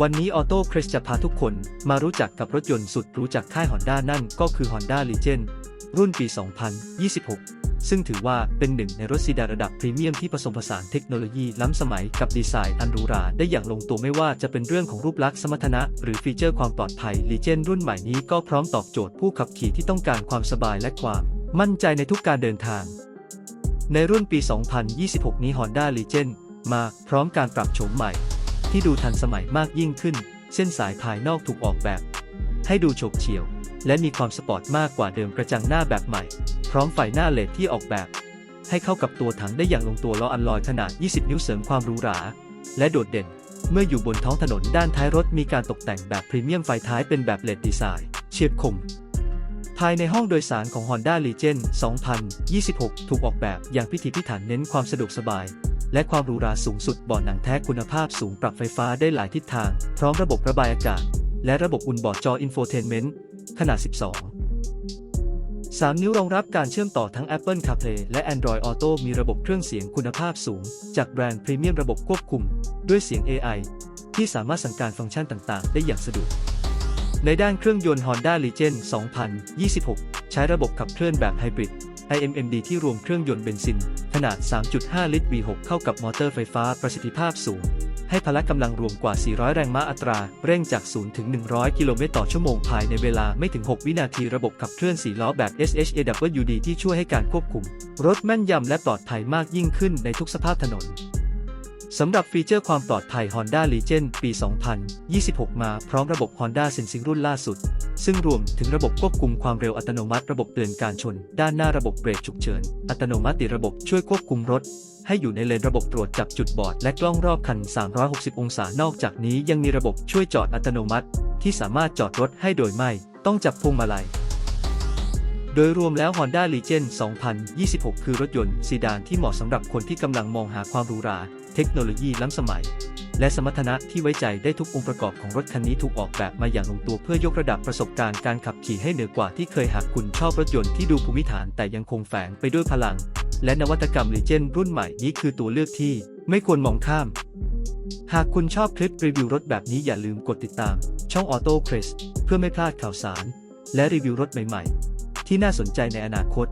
วันนี้ออโต้คริสจะพาทุกคนมารู้จักกับรถยนต์สุดรู้จากค่าย Honda นั่นก็คือ Honda Legend รุ่นปี 2026 ซึ่งถือว่าเป็นหนึ่งในรถซีดานระดับพรีเมียมที่ผสมผสานเทคโนโลยีล้ำสมัยกับดีไซน์อันหรูหราได้อย่างลงตัวไม่ว่าจะเป็นเรื่องของรูปลักษณ์สมรรถนะ หรือฟีเจอร์ความปลอดภัย Legend รุ่นใหม่นี้ก็พร้อมตอบโจทย์ผู้ขับขี่ที่ต้องการความสบายและความมั่นใจในทุกการเดินทาง ในรุ่นปี 2026 นี้ Honda Legend มาพร้อมการปรับโฉมใหม่ ที่ดูทันสมัยมากยิ่งขึ้น เส้นสายภายนอกถูกออกแบบ ให้ดูโฉบเฉี่ยว และมีความสปอร์ตมากกว่าเดิมกระจังหน้าแบบใหม่ พร้อมไฟหน้าเลดที่ออกแบบ ให้เข้ากับตัวถังได้อย่างลงตัวล้ออัลลอยขนาด 20 นิ้วเสริมความหรูหรา และโดดเด่น เมื่ออยู่บนท้องถนนด้านท้ายรถมีการตกแต่งแบบพรีเมียมไฟท้ายเป็นแบบเลดดีไซน์เฉียบคมภายในห้องโดยสารของ Honda Legend 2026 ถูกออกแบบอย่างพิถีพิถันเน้นความสะดวกสบาย และความหรูหราสูงสุดบาะหนังแท้คุณภาพสูงปรับไฟฟ้าได้หลายทิศทาง พร้อมระบบระบายอากาศ และระบบอุ่นบอร์ดจออินโฟเทนเมนต์ขนาด 12 3 นิ้วรองรับการเชื่อมต่อทั้ง Apple CarPlay และ Android Auto มีระบบเครื่องเสียงคุณภาพสูง จากแบรนด์พรีเมียมระบบควบคุม ด้วยเสียง AI ที่สามารถสั่งการฟังก์ชันต่างๆ ได้อย่างสะดวก ในด้านเครื่องยนต์ Honda Legend 2026 ใช้ระบบขับเคลื่อนแบบไฮบริด IMMD ที่รวมเครื่องยนต์เบนซิน ขนาด 3.5 ลิตร V6 เข้ากับมอเตอร์ไฟฟ้าประสิทธิภาพสูง ให้พละกำลังรวมกว่า 400 แรงม้าอัตรา เร่งจาก 0 ถึง 100 กิโลเมตรต่อชั่วโมงภายในเวลาไม่ถึง 6 วินาทีระบบขับเคลื่อน 4 ล้อแบบ SHAWD ที่ช่วยให้การควบคุม รถแม่นยำและปลอดภัยมากยิ่งขึ้นในทุกสภาพถนน สำหรับฟีเจอร์ความปลอดภัย Honda Legend ปี 2026 มาพร้อมระบบ Honda Sensing รุ่นล่าสุด ซึ่งรวมถึงระบบควบคุมความเร็วอัตโนมัติ ระบบเตือนการชน ด้านหน้าระบบเบรกฉุกเฉิน อัตโนมัติระบบช่วยควบคุมรถ ให้อยู่ในเลนระบบตรวจจับจุดบอด และกล้องรอบคัน 360 องศา นอกจากนี้ยังมีระบบช่วยจอดอัตโนมัติ ที่สามารถจอดรถให้โดยไม่ ต้องจับพวงมาลัย โดยรวมแล้ว Honda Legend 2026 คือรถยนต์ซีดานที่เหมาะสำหรับคนที่กำลังมองหาความหรูหรา เทคโนโลยีล้ำสมัย และสมรรถนะที่ไว้ใจได้ทุกองค์ประกอบของรถคันนี้ถูกออกแบบมาอย่างลงตัวเพื่อยกระดับประสบการณ์การขับขี่ให้เหนือกว่าที่เคยหากคุณชอบรถยนต์ที่ดูภูมิฐานแต่ยังคงแฝงไปด้วยพลัง และนวัตกรรม Legend รุ่นใหม่นี้คือตัวเลือกที่ไม่ควรมองข้าม หากคุณชอบคลิปรีวิวรถแบบนี้อย่าลืมกดติดตาม ช่อง Auto c r e s เพื่อไม่พลาดข่าวสาร และรีวิวรถใหม่ๆ ที่น่าสนใจในอนาคต